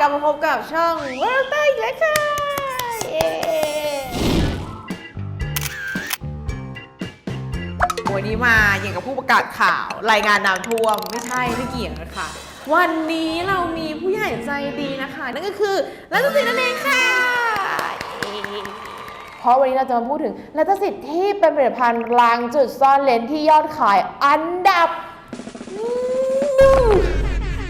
กลับมาพบกับช่องวอลเตอร์อีกแล้วค่ะเย้วันนี้มาอย่างกับผู้ประกาศข่าว รายงานน้ำท่วมไม่ใช่ไม่เกี่ยวนะคะ วันนี้เรามีผู้ใหญ่ใจดีนะคะ นั่นก็คือรัตตินั่นเองค่ะเย้เพราะวันนี้เราจะมาพูดถึงรัตสิทธิ์ที่เป็นผลิตภัณฑ์ล้างจุดซ่อนเลนที่ยอดขายอันดับ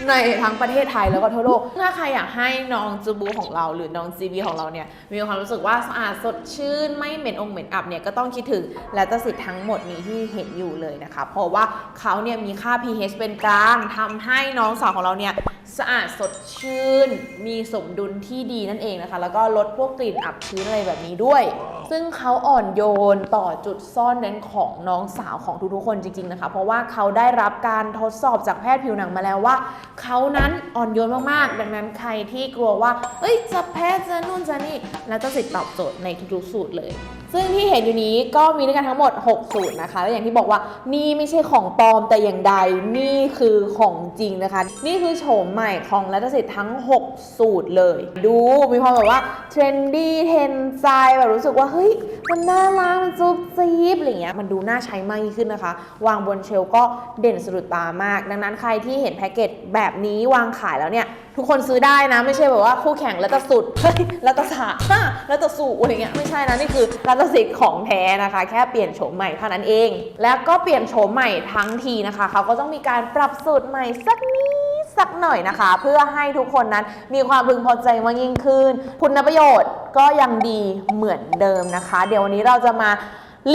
ในทั้งประเทศไทยแล้วก็ทั่วโลก ถ้าใครอยากให้น้องจูบูของเราหรือน้องจีบีของเราเนี่ยมีความรู้สึกว่าสะอาดสดชื่นไม่เหม็นองค์เหม็นอับเนี่ยก็ต้องคิดถึงและตสิทธิ์ทั้งหมดนี้ที่เห็นอยู่เลยนะคะ เพราะว่าเขาเนี่ยมีค่า pH เป็นกลางทำให้น้องสาวของเราเนี่ยสะอาดสดชื่น มีสมดุลที่ดีนั่นเองนะคะ แล้วก็ลดพวกกลิ่นอับชื้นอะไรแบบนี้ด้วย ซึ่งเขาอ่อนโยนต่อจุดซ่อนเร้นของน้องสาวของทุกๆคนจริงๆนะคะ เพราะว่าเขาได้รับการทดสอบจากแพทย์ผิวหนังมาแล้วว่าเขานั้นอ่อนโยนมากๆ ดังนั้นใครที่กลัวว่า เอ้ยจะแพ้จะนู่นจะนี่ แล้วจะสิทธิ์ตอบโจทย์ในทุกๆสูตรเลยซึ่งที่เห็นอยู่นี้ก็มีด้วยกันทั้งหมด 6 สูตรนะคะ และอย่างที่บอกว่านี่ไม่ใช่ของปลอมแต่อย่างใดนี่คือของจริงนะคะ นี่คือโฉมใหม่ของรัตสิทธิ์ทั้ง 6 สูตรเลย ดูมีความแบบว่าเทรนดี้เทนใจแบบรู้สึกว่าเฮ้ยมันน่ารักมันจุ๊บจี๊บอะไรเงี้ยมันดูน่าใช้มากยิ่งขึ้นนะคะ วางบนเชลก็เด่นสะดุดตามาก ดังนั้นใครที่เห็นแพ็กเกจแบบนี้วางขายแล้วเนี่ยทุกคนซื้อได้นะ ไม่ใช่แบบว่าคู่แข่งแล้วจะสุดเฮ้ยแล้วจะสาแล้วจะสูอะไรเงี้ยไม่ใช่นะนี่คือรัตสิทธิ์ของแท้นะคะ แค่เปลี่ยนโฉมใหม่เท่านั้นเอง แล้วก็เปลี่ยนโฉมใหม่ทั้งทีนะคะ เขาก็ต้องมีการปรับสูตรใหม่สักนิดสักหน่อยนะคะ เพื่อให้ทุกคนนั้นมีความพึงพอใจมากยิ่งขึ้นคุณประโยชน์ก็ยังดีเหมือนเดิมนะคะ เดี๋ยววันนี้เราจะมา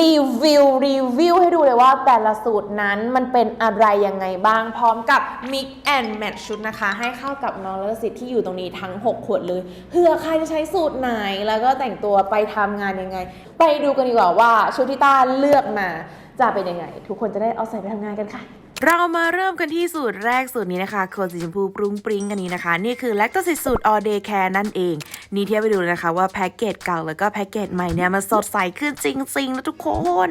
รีวิวรีวิวให้ดูเลยว่าแต่ละสูตรนั้นมันเป็นอะไรยังไงบ้าง พร้อมกับ Mix and Match ชุดนะคะ ให้เข้ากับน้องและสิทธิ์ที่อยู่ตรงนี้ทั้ง 6 ขวดเลยเพื่อใครจะใช้สูตรไหนแล้วก็แต่งตัวไปทำงานยังไง ไปดูกันดีกว่าว่าชุดที่ต้าเลือกมาจะเป็นยังไง ทุกคนจะได้เอาใส่ไปทำงานกันค่ะ เรามาเริ่มกันที่สูตรแรกสูตรนี้นะคะโคนสีชมพูปรุงปริงกันนี้นะคะ นี่คือแลคโตซิสสูตร all day care นั่นเอง นี่เทียบไปดูเลยนะคะว่าแพ็กเกจเก่าแล้วก็แพ็กเกจใหม่เนี่ยมันสดใสขึ้นจริงๆนะทุกคน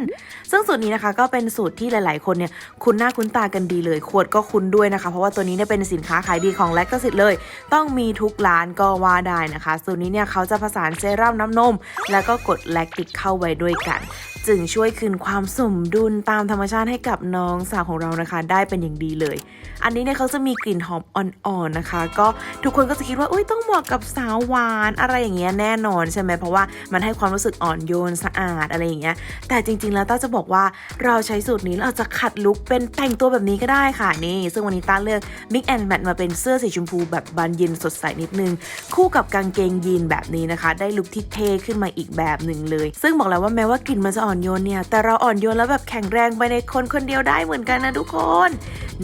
ซึ่งสูตรนี้นะคะก็เป็นสูตรที่หลายๆ คนเนี่ยคุ้นหน้าคุ้นตากันดีเลย ขวดก็คุ้นด้วยนะคะ เพราะว่าตัวนี้เนี่ยเป็นสินค้าขายดีของแลคโตซิสเลย ต้องมีทุกร้านก็ว่าได้นะคะ สูตรนี้เนี่ยเขาจะผสานเซรั่มน้ำนม แล้วก็กดแลคติกเข้าไว้ด้วยกัน จึงช่วยคืนความสมดุลตามธรรมชาติให้กับน้องสาวของเรานะคะ ได้เป็นอย่างดีเลย อันนี้เนี่ยเขาจะมีกลิ่นหอมอ่อนๆนะคะ ก็ทุกคนก็จะคิดว่าอุ้ยต้องเหมาะกับสาวหวานอะไรอย่างเงี้ยแน่นอนใช่ไหมเพราะว่ามันให้ความรู้สึกอ่อนโยนสะอาดอะไรอย่างเงี้ยแต่จริงๆแล้วต้าจะบอกว่าเราใช้สูตรนี้เราจะขัดลุคเป็นแต่งตัวแบบนี้ก็ได้ค่ะนี่ ซึ่งวันนี้ต้าเลือก Mix and Match มาเป็นเสื้อสีชมพูแบบบานเย็นสดใสนิดนึง คู่กับกางเกงยีนแบบนี้นะคะ ได้ลุคที่เท่ขึ้นมาอีกแบบหนึ่งเลย ซึ่งบอกแล้วว่าแม้ว่ากลิ่นมันจะอ่อนอนโยนเนี่ย แต่เราอ่อนโยนแล้วแบบแข็งแรงไปในคนคนเดียวได้เหมือนกันนะทุกคน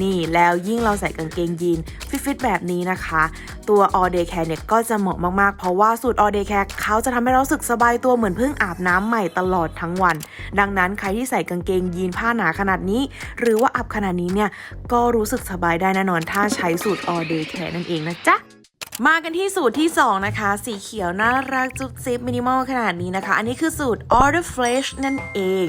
นี่แล้วยิ่งเราใส่กางเกงยีนฟิตๆแบบนี้นะคะ ตัว all day care เนี่ยก็จะเหมาะมากๆ เพราะว่าสูตร all day care เขาจะทำให้เราสึกสบายตัวเหมือนเพิ่งอาบน้ำใหม่ตลอดทั้งวัน ดังนั้นใครที่ใส่กางเกงยีนผ้าหนาขนาดนี้ หรือว่าอับขนาดนี้เนี่ยก็รู้สึกสบายได้แน่นอนถ้าใช้สูตร all day care นั่นเองนะจ๊ะ มากันที่สูตรที่ 2 นะคะ สีเขียวน่ารักจุ๊บจิ๊บมินิมอลขนาดนี้นะคะ อันนี้คือสูตร Order Fresh นั่นเอง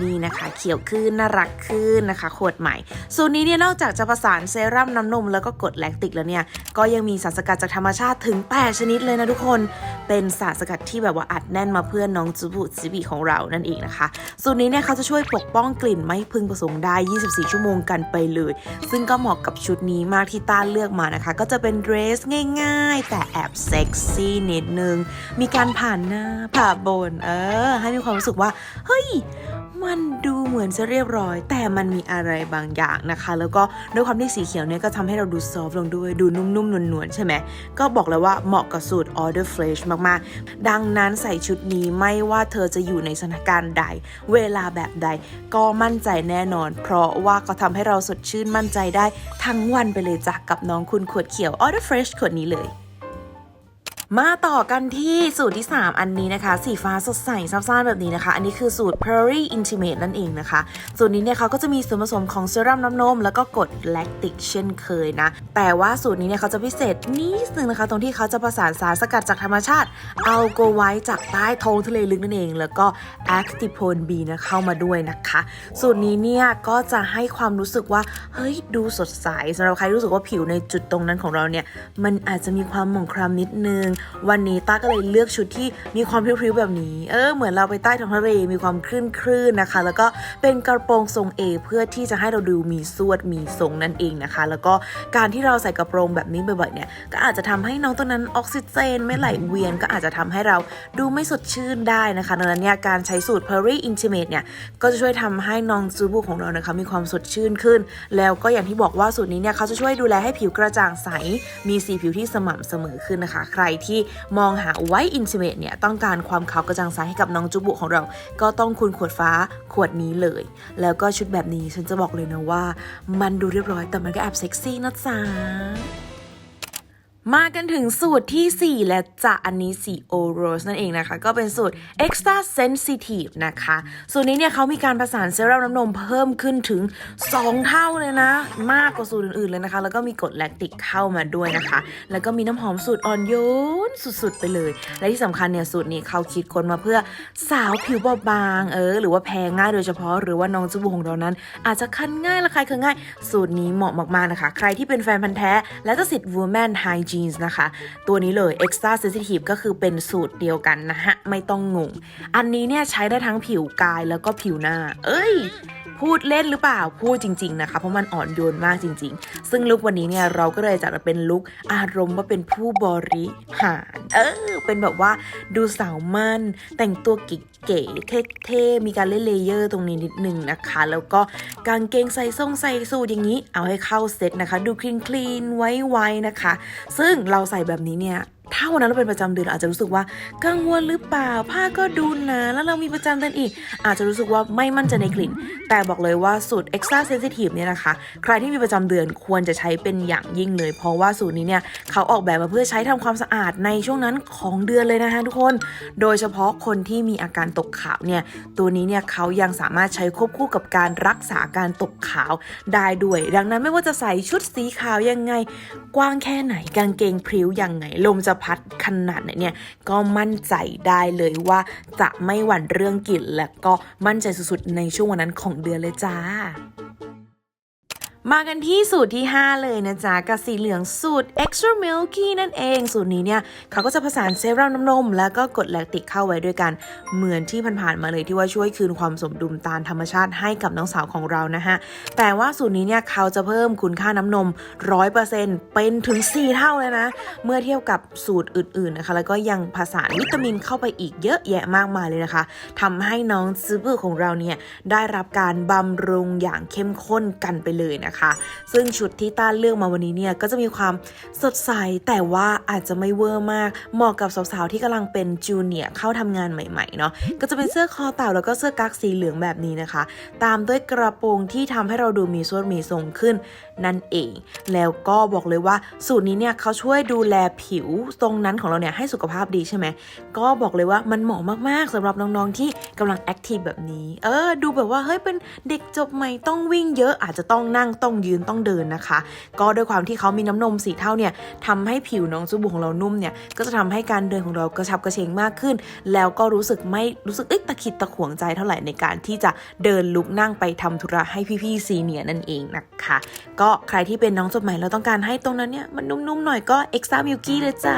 นี่นะคะ เขียวขึ้นน่ารักขึ้นนะคะ ขวดใหม่ สูตรนี้เนี่ยนอกจากจะผสานเซรั่มน้ำนมแล้วก็กรดแลคติกแล้วเนี่ย ก็ยังมีสารสกัดจากธรรมชาติถึง 8 ชนิดเลยนะทุกคน เป็นสารสกัดที่แบบว่าอัดแน่นมาเพื่อน้องจูบุจิบิของเรานั่นเองนะคะ สูตรนี้เนี่ยเขาจะช่วยปกป้องกลิ่นไม่พึงประสงค์ได้ 24 ชั่วโมงกันไปเลย ซึ่งก็เหมาะกับชุดนี้มากที่ต้าเลือกมานะคะ ก็จะเป็นเดรสง่าย ๆ แต่แอบเซ็กซี่นิดนึง มีการผ่านหน้าผ่าบน เออ ให้มีความรู้สึกว่า เฮ้ย มันดูเหมือนจะเรียบร้อย แต่มันมีอะไรบางอย่างนะคะ แล้วก็ด้วยความที่สีเขียวเนี่ยก็ทำให้เราดูซอฟต์ลงด้วยดูนุ่มๆนวลๆใช่ไหมก็บอกเลยว่าเหมาะกับสูตร Order Fresh มากๆ ดังนั้นใส่ชุดนี้ไม่ว่าเธอจะอยู่ในสถานการณ์ใด เวลาแบบใด ก็มั่นใจแน่นอน เพราะว่าก็ทำให้เราสดชื่นมั่นใจได้ทั้งวันไปเลยจ้ะกับน้องคุณขวดเขียว Order Fresh ขวดนี้เลย มาต่อกันที่สูตรที่ 3 อันนี้นะคะ สีฟ้าสดใสซับซ้านแบบนี้นะคะ อันนี้คือสูตร Prairie Intimate นั่นเองนะคะ สูตรนี้เนี่ยเขาก็จะมีส่วนผสมของเซรั่มน้ำนม แล้วก็กรดแลคติกเช่นเคยนะ แต่ว่าสูตรนี้เนี่ยเขาจะพิเศษนิดนึงนะคะ ตรงที่เขาจะประสานสารสกัดจากธรรมชาติเอาโกไว้จากใต้ท้องทะเลลึกนั่นเอง แล้วก็ Actipone B นะเข้ามาด้วยนะคะ สูตรนี้เนี่ยก็จะให้ความรู้สึกว่าเฮ้ยดูสดใสสำหรับใครรู้สึกว่าผิวในจุดตรงนั้นของเราเนี่ยมันอาจจะมีความหมองคล้ำนิดนึงวันนี้ต้าก็เลยเลือกชุดที่มีความพริ้วๆแบบนี้ เออเหมือนเราไปใต้ท้องทะเลมีความคลื่นคลื่นๆนะคะ แล้วก็เป็นกระโปรงทรงเอเพื่อที่จะให้เราดูมีสวดมีทรงนั่นเองนะคะ แล้วก็การที่เราใส่กระโปรงแบบนี้บ่อยๆเนี่ยก็อาจจะทำให้น้องตัวนั้นออกซิเจนไม่ไหลเวียน ก็อาจจะทำให้เราดูไม่สดชื่นได้นะคะดังนั้นเนี่ยการใช้สูตร Perry Intimate เนี่ยก็จะช่วยทำให้น้องซูบูของเรานะคะมีความสดชื่นขึ้น แล้วก็อย่างที่บอกว่าสูตรนี้เนี่ยเขาจะช่วยดูแลให้ผิวกระจ่างใส มีสีผิวที่สม่ำเสมอขึ้นนะคะ ใครที่มองหาไว้อินทิเมตเนี่ยต้องการความขาวกระจ่างใสให้กับน้องจุบุของเรา ก็ต้องคุณขวดฟ้าขวดนี้เลย แล้วก็ชุดแบบนี้ฉันจะบอกเลยนะว่า มันดูเรียบร้อยแต่มันก็แอบเซ็กซี่นะจ๊ะ มากันถึงสูตรทีสี่ 4 และจะอันนี้สีโอโรสนั่นเองนะคะ ก็เป็นสูตร extra sensitive นะคะ สูตรนี้เนี่ยเขามีการประสานเซรั่มน้ำนมเพิ่มขึ้นถึง 2 เท่าเลยนะ มากกว่าสูตรอื่นๆเลยนะคะ แล้วก็มีกรดแลคติกเข้ามาด้วยนะคะ แล้วก็มีน้ำหอมสูตรอ่อนโยนสุดๆ ไปเลย และที่สำคัญเนี่ยสูตรนี้เขาคิดค้นมาเพื่อสาวผิวบอบบางเออหรือว่าแพ้ง่ายโดยเฉพาะ หรือว่าน้องจมูกของเรานั้น อาจจะคันง่ายระคายเคืองง่าย สูตรนี้เหมาะมากๆนะคะ ใครที่เป็นแฟนพันธ์แท้และจะสิทธิ์ Woman Hygiene นะคะ ตัวนี้เลย Extra Sensitive ก็คือเป็นสูตรเดียวกันนะฮะ ไม่ต้องงง อันนี้เนี่ยใช้ได้ทั้งผิวกายแล้วก็ผิวหน้า เอ้ย พูดเล่นหรือเปล่าพูดจริง ๆ นะคะ เพราะมันอ่อนโยนมากจริง ๆ ซึ่งลุควันนี้เนี่ยเราก็เลยจัดมาเป็นลุคอารมณ์ว่าเป็นผู้บริหารเออเป็นแบบว่าดูสาวมั่น แต่งตัวเก๋ๆเท่ๆมีการเล่นเลเยอร์ตรงนี้นิดนึงนะคะ แล้วก็กางเกงใส่ทรงใส่สูทอย่างนี้ เอาให้เข้าเซตนะคะ ดูคลีนคลีนๆไว้ๆนะคะ ซึ่งเราใส่แบบนี้เนี่ย ถ้าวันนั้นเราเป็นประจำเดือนอาจจะรู้สึกว่ากังวลหรือเปล่าผ้าก็ดูหนาแล้วเรามีประจำเดือนอีก อาจจะรู้สึกว่าไม่มั่นใจในกลิ่น แต่บอกเลยว่าสูตร extra sensitive เนี่ยนะคะ ใครที่มีประจำเดือนควรจะใช้เป็นอย่างยิ่งเลย เพราะว่าสูตรนี้เนี่ยเขาออกแบบมาเพื่อใช้ทำความสะอาดในช่วงนั้นของเดือนเลยนะคะทุกคน โดยเฉพาะคนที่มีอาการตกขาวเนี่ยตัวนี้เนี่ยเขายังสามารถใช้ควบคู่กับการรักษาการตกขาวได้ด้วย ดังนั้นไม่ว่าจะใส่ชุดสีขาวยังไง กว้างแค่ไหนกางเกงพริ้วยังไงลมจะพัดขนาดไหนเนี่ยก็มั่นใจได้เลยว่าจะไม่หวั่นเรื่องกลิ่นและก็มั่นใจสุดๆในช่วงวันนั้นของเดือนเลยจ้า มากันที่สูตรที่ 5 เลยนะจ๊ะกับสีเหลืองสูตร extra milky นั่นเอง สูตรนี้เนี่ยเขาก็จะผสานเซรั่มน้ำนม แล้วก็กรดแลคติกเข้าไว้ด้วยกัน เหมือนที่ผ่านๆมาเลยที่ว่าช่วยคืนความสมดุลตามธรรมชาติให้กับน้องสาวของเรานะฮะ แต่ว่าสูตรนี้เนี่ยเขาจะเพิ่มคุณค่าน้ำนม 100%เป็นถึง 4 เท่าเลยนะ เมื่อเทียบกับสูตรอื่นๆนะคะ แล้วก็ยังผสานวิตามินเข้าไปอีกเยอะแยะมากมายเลยนะคะทำให้น้องซูเปอร์ของเราเนี่ยได้รับการบำรุงอย่างเข้มข้นกันไปเลยนะคะซึ่งชุดที่ต้านเลือกมาวันนี้เนี่ยก็จะมีความสดใสแต่ว่าอาจจะไม่เวอร์มาก เหมาะกับสาวๆที่กำลังเป็นจูเนียร์เข้าทำงานใหม่ๆเนาะก็จะเป็นเสื้อคอเต่าแล้วก็เสื้อกั๊กสีเหลืองแบบนี้นะคะ ตามด้วยกระโปรงที่ทำให้เราดูมีส่วนมีทรงขึ้นนั่นเอง แล้วก็บอกเลยว่าสูตรนี้เนี่ยเขาช่วยดูแลผิวตรงนั้นของเราเนี่ยให้สุขภาพดีใช่ไหมก็บอกเลยว่ามันเหมาะมากๆสำหรับน้องๆที่กำลังแอคทีฟแบบนี้ เออ ดูแบบว่าเฮ้ยเป็นเด็กจบใหม่ต้องวิ่งเยอะอาจจะต้องนั่งต้องยืนต้องเดินนะคะ ก็ด้วยความที่เขามีน้ำนมสีเท่าเนี่ยทำให้ผิวน้องจูบุของเรานุ่มเนี่ยก็จะทำให้การเดินของเรากระชับกระเฉงมากขึ้น แล้วก็รู้สึกไม่รู้สึกเอ๊ะตะขิดตะขวงใจเท่าไหร่ในการที่จะเดินลุกนั่งไปทำธุระให้พี่ๆซีเนียร์นั่นเองนะคะ ก็ใครที่เป็นน้องจบใหม่แล้วต้องการให้ตรงนั้นเนี่ยมันนุ่มๆหน่อยก็ extra milky เลยจ้า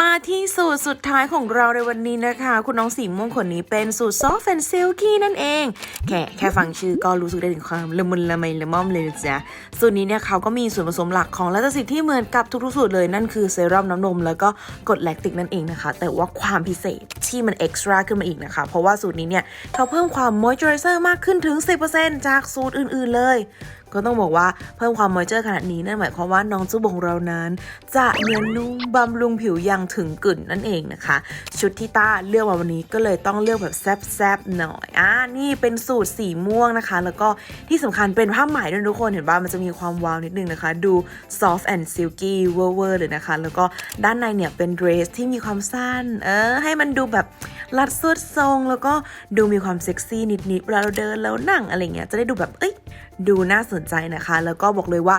มาที่สูตรสุดท้ายของเราในวันนี้นะคะ คุณน้องสีม่วงคนนี้เป็นสูตร soft and silky นั่นเอง แค่แค่ฟังชื่อก็รู้สึกได้ถึงความละมุนละไมละม่อมเลยนะจ๊ะสูตรนี้เนี่ยเขาก็มีส่วนผสมหลักของลคตาซิดที่เหมือนกับทุกๆสูตรเลยนั่นคือเซรั่มน้ำนม แล้วก็กรดแลคติกนั่นเองนะคะ แต่ว่าความพิเศษที่มันเอ็กซ์ตร้าขึ้นมาอีกนะคะ เพราะว่าสูตรนี้เนี่ยเขาเพิ่มความมอยเจอไรเซอร์มากขึ้นถึง 10%จากสูตรอื่น ๆเลย ก็ต้องบอกว่าเพิ่มความมอยเจอร์ขนาดนี้นั่นหมายความว่าน้องจูบงเรานั้น จะเนียนนุ่มบำรุงผิวอย่างถึงกึ่นนั่นเองนะคะ ชุดที่ต้าเลือกมาวันนี้ก็เลยต้องเลือกแบบแซบๆหน่อยอ่านี่เป็นสูตรสีม่วงนะคะ แล้วก็ที่สำคัญเป็นผ้าไหมด้วยทุกคนเห็นป่ะมันจะมีความวาวนิดนึงนะคะ ดู soft and silky เวอร์ๆเลยนะคะ แล้วก็ด้านในเนี่ยเป็นเดรสที่มีความสั้นเออให้มันดูแบบรัดสุดทรง แล้วก็ดูมีความเซ็กซี่นิดๆเวลาเราเดินแล้วนั่งอะไรเงี้ยจะได้ดูแบบเอ้ยดูน่าสนใจนะคะ แล้วก็บอกเลยว่า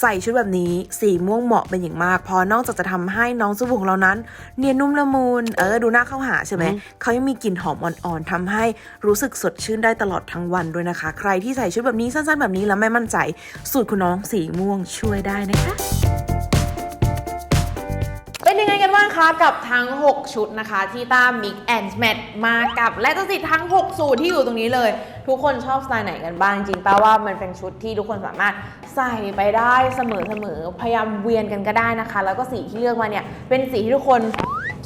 ใส่ชุดแบบนี้สีม่วงเหมาะเป็นอย่างมากเพอนอกจากจะทำให้น้องจูบุของเรานั้น เนียนนุ่มละมุนเออดูน่าเข้าหาใช่ไหมเขายังมีกลิ่นหอมอ่อนๆทำให้รู้สึกสดชื่นได้ตลอดทั้งวันด้วยนะคะ ใครที่ใส่ชุดแบบนี้สั้นๆแบบนี้แล้วไม่มั่นใจ สูตรคุณน้องสีม่วงช่วยได้นะคะเป็นยังไงกั นบ้างคะกับทั้ง 6 ชุดนะคะ ที่ต้า Mix and Match มากับ และตัวสิทธิ์ทั้ง 6 สูตรที่อยู่ตรงนี้เลย ทุกคนชอบสไตล์ไหนกันบ้าง จริงๆแปลว่ามันเป็นชุดที่ทุกคนสามารถใส่ไปได้เสมอๆ พยายามเวียนกันก็ได้นะคะ แล้วก็สีที่เลือกมาเนี่ย เป็นสีที่ทุกคน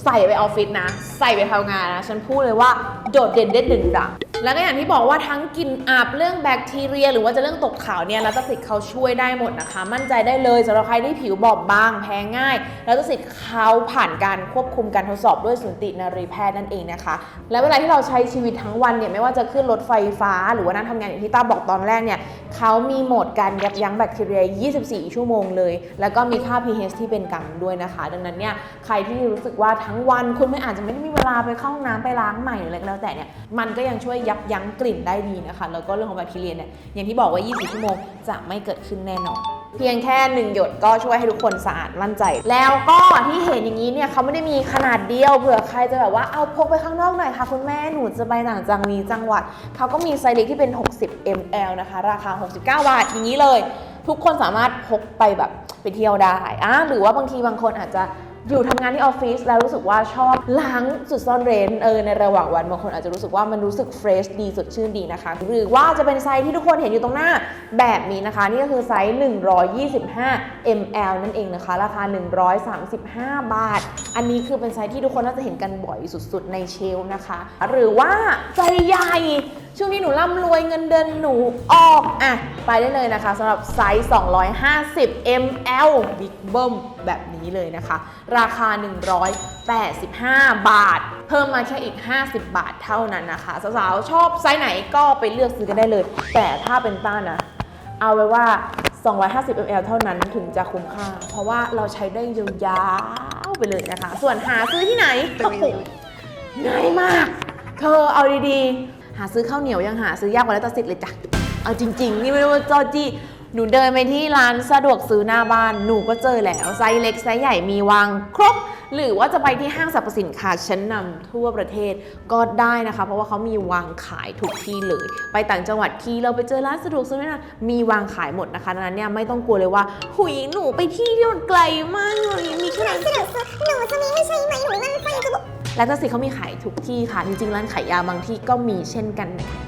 ใส่ไปออฟฟิศนะ ใส่ไปทำงานนะ ฉันพูดเลยว่าโดดเด่นเด่นดึงดัง แล้วก็อย่างที่บอกว่าทั้งกลิ่นอับเรื่องแบคทีเรีย หรือว่าจะเรื่องตกขาวเนี่ยล้วตสิทธิ์เขาช่วยได้หมดนะคะ มั่นใจได้เลยสำหรับใครที่ผิวบอบบางแพ้ง่ายล้วตสิทธิ์เขาผ่านการควบคุมการทดสอบด้วยสูตินรีแพทย์นั่นเองนะคะ และเวลาที่เราใช้ชีวิตทั้งวันเนี่ยไม่ว่าจะขึ้นรถไฟฟ้า หรือว่านั่งทำงานอย่างที่ต้าบอกตอนแรกเนี่ยเขามีโหมดการยับยั้งแบคทีเรีย 24 ชั่วโมงเลย แล้วก็มีค่า pH ที่เป็นกลางด้วยนะคะ ดังนั้นเนี่ยใครที่รู้สึกว่าทั้งวันคุณไม่อาจจะไม่ได้มีเวลาไปเข้าห้องน้ำไปล้างใหม่หรืออะไรก็แล้วแต่เนี่ยมันก็ยังช่วยยับยั้งกลิ่นได้ดีนะคะ แล้วก็เรื่องของแบคทีเรียเนี่ยอย่างที่บอกว่า24ชั่วโมงจะไม่เกิดขึ้นแน่นอน เพียงแค่หนึ่งหยดก็ช่วยให้ทุกคนสะอาดมั่นใจ แล้วก็ที่เห็นอย่างนี้เนี่ยเขาไม่ได้มีขนาดเดียวเผื่อใครจะแบบว่าเอาพกไปข้างนอกหน่อยค่ะ คุณแม่หนูจะไปต่างจังหวีจังหวัดเขาก็มีไซส์เล็กที่เป็น 60 ml นะคะ ราคา 69 บาทอย่างนี้เลย ทุกคนสามารถพกไปแบบไปเที่ยวได้อะหรือว่าบางทีบางคนอาจจะ อยู่ทำงานที่ออฟฟิศแล้วรู้สึกว่าชอบล้างจุดซ่อนเร้นเออในระหว่างวันบางคนอาจจะรู้สึกว่ามันรู้สึกเฟรชดีสดชื่นดีนะคะ หรือว่าจะเป็นไซส์ที่ทุกคนเห็นอยู่ตรงหน้าแบบนี้นะคะ นี่ก็คือไซส์ 125 ml นั่นเองนะคะ ราคา 135 บาท อันนี้คือเป็นไซส์ที่ทุกคนน่าจะเห็นกันบ่อยสุดๆในเชลฟ์นะคะ หรือว่าใจใหญ่ช่วงนี้หนูร่ำรวยเงินเดือนหนูออกอะไปได้เลยนะคะสำหรับไซส์ 250 ml Big b u m แบบนี้เลยนะคะ ราคา 185 บาท เพิ่มมาแค่อีก 50 บาทเท่านั้นนะคะสาวๆชอบไซส์ไหนก็ไปเลือกซื้อกันได้เลย แต่ถ้าเป็นต้านะ เอาไว้ว่า 250 ml เท่านั้นถึงจะคุ้มค่า เพราะว่าเราใช้ได้ยาวๆไปเลยนะคะ ส่วนหาซื้อที่ไหนง่ายมาก เธอเอาดีๆ หาซื้อข้าวเหนียวยังหาซื้อยากกว่าแล้วตัดสิทธิ์เลยจ้ะ เอาจริง ๆ นี่ไม่รู้ว่าจอจี้ หนูเดินไปที่ร้านสะดวกซื้อหน้าบ้าน หนูก็เจอแล้วไซส์เล็กไซส์ใหญ่มีวางครบ หรือว่าจะไปที่ห้างสรรพสินค้าชั้นนำทั่วประเทศก็ได้นะคะ เพราะว่าเขามีวางขายทุกที่เลย ไปต่างจังหวัดที่เราไปเจอร้านสะดวกซื้อนะมีวางขายหมดนะคะดังนั้นเนี่ยไม่ต้องกลัวเลยว่า หุยหนูไปที่ที่มันไกลมากเลยมีแค่นั้นสะดวกซื้อหนูจะมีให้ใช้ไหมหนูมันใครจะบอก และก็สิเขามีขายทุกที่ค่ะ จริงๆ ร้านขายยาบางที่ก็มีเช่นกันนะคะ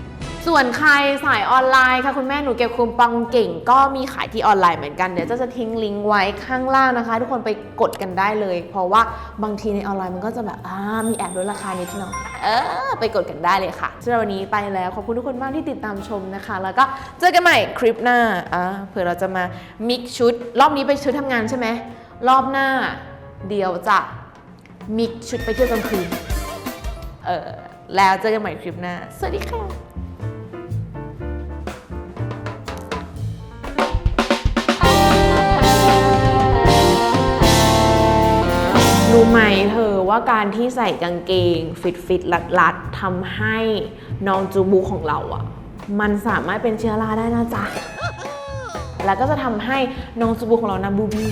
ส่วนใครสายออนไลน์ค่ะคุณแม่หนูเก็บคูปองเก่ง ก็มีขายที่ออนไลน์เหมือนกันเดี๋ยวจะจะทิ้งลิงก์ไว้ข้างล่างนะคะ ทุกคนไปกดกันได้เลย เพราะว่าบางทีในออนไลน์มันก็จะแบบอ่ามีแอบลดราคานิดหน่อยเออไปกดกันได้เลยค่ะสำหรับวันนี้ไปแล้วขอบคุณทุกคนมากที่ติดตามชมนะคะ แล้วก็เจอกันใหม่คลิปหน้าอ่าเผื่อเราจะมามิกชุด รอบนี้ไปชุดทำงานใช่ไหมรอบหน้า เดี๋ยวจะ มิกชุดไปเที่ยวกลางคืน เออแล้วเจอกันใหม่คลิปหน้า สวัสดีค่ะรู้ไหมเธอว่าการที่ใส่กางเกง ฟิตฟิตรัดรัดทำให้น้องจูบูของเราอะ่ะมันสามารถเป็นเชื้อราได้นะจ๊ะ แล้วก็จะทำให้น้องจูบูของเรานะบูบี้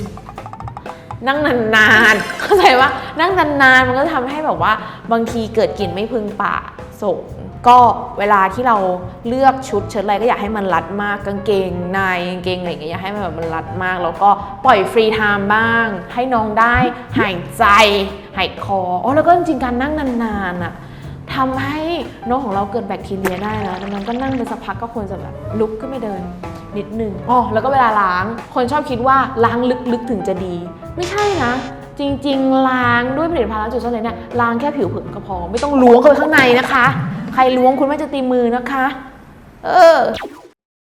นั่งนานๆ เข้าใจว่านั่งนานๆ มันก็จะทำให้แบบว่าบางทีเกิดกลิ่นไม่พึงปากส่งก็เวลาที่เราเลือกชุดเชิ้ตอะไรก็อยากให้มันรัดมากกางเกงในกางเกงอะไรอย่างเงี้ยอยากให้มันแบบมันรัดมาก แล้วก็ปล่อยฟรีไทม์บ้าง ให้น้องได้หายใจหายคออ๋อแล้วก็จริงๆการนั่งนานๆอะทำให้น้องของเราเกิดแบคทีเรียได้นะดังนั้นก็นั่งไปสักพักก็ควรจะแบบลุกขึ้นไปเดิน นิดนึงอ๋อแล้วก็เวลาล้าง คนชอบคิดว่าล้างลึกๆถึงจะดี ไม่ใช่นะ จริง ๆ ล้างด้วยผลิตภัณฑ์ล้างจุดซ่อนเร้นเนี่ยล้างแค่ผิวเผินก็พอ ไม่ต้องล้วงเข้าไปข้างในนะคะ ใครล้วงคุณแม่จะตีมือนะคะ เออ